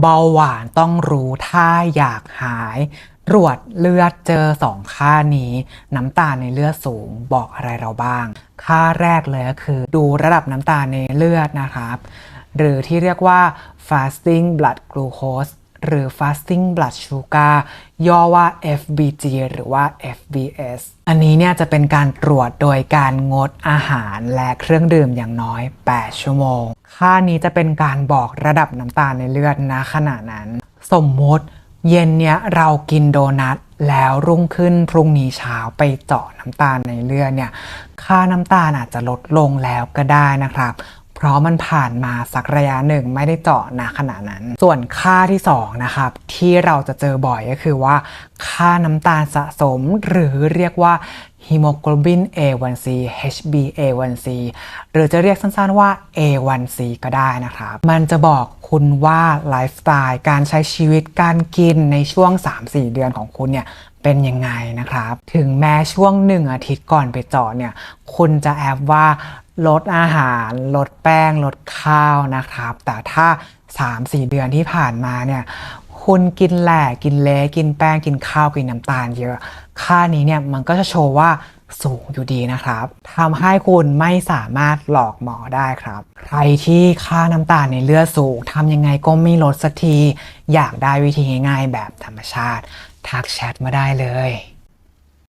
เบาหวานต้องรู้ถ้าอยากหาย ตรวจเลือดเจอสองค่านี้ น้ำตาลในเลือดสูงบอกอะไรเราบ้าง ค่าแรกเลยก็คือ ดูระดับน้ำตาลในเลือดนะครับ หรือที่เรียกว่า fasting blood glucose หรือ fasting blood sugar ย่อว่า FBG หรือว่า FBS อันนี้เนี่ยจะเป็นการตรวจโดยการงดอาหารและเครื่องดื่มอย่างน้อย 8 ชั่วโมง ค่านี้จะเป็นการบอกระดับน้ำตาลในเลือดณขณะนั้น สมมติเย็นเนี้ยเรากินโดนัทแล้วรุ่งขึ้นพรุ่งนี้เช้าไปเจาะน้ำตาลในเลือดเนี่ย ค่าน้ำตาลอาจจะลดลงแล้วก็ได้นะครับ เพราะมันผ่านมาสักระยะหนึ่งไม่ได้เจาะนะขณะนั้น ส่วนค่าที่2นะครับที่เราจะเจอบ่อยก็คือว่า ค่าน้ำตาลสะสมหรือเรียกว่าฮีโมโกลบิน A1C HbA1c หรือจะเรียกสั้นๆว่า A1c ก็ได้นะครับ มันจะบอกคุณว่าไลฟ์สไตล์การใช้ชีวิตการกินในช่วง 3-4 เดือนของคุณเนี่ยเป็นยังไงนะครับ ถึงแม้ช่วงหนึ่งอาทิตย์ก่อนไปเจาะเนี่ย คุณจะแอบว่า ลดอาหาร ลดแป้ง ลดข้าวนะครับ แต่ถ้า 3-4 เดือนที่ผ่านมาเนี่ยคุณกินแหล่กินเละกินแป้งกินข้าวกินน้ำตาลเยอะ ค่านี้เนี่ยมันก็จะโชว์ว่าสูงอยู่ดีนะครับทำให้คุณไม่สามารถหลอกหมอได้ครับ ใครที่ค่าน้ำตาลในเลือดสูงทำยังไงก็ไม่ลดสักที อยากได้วิธีง่ายๆแบบธรรมชาติ ทักแชทมาได้เลย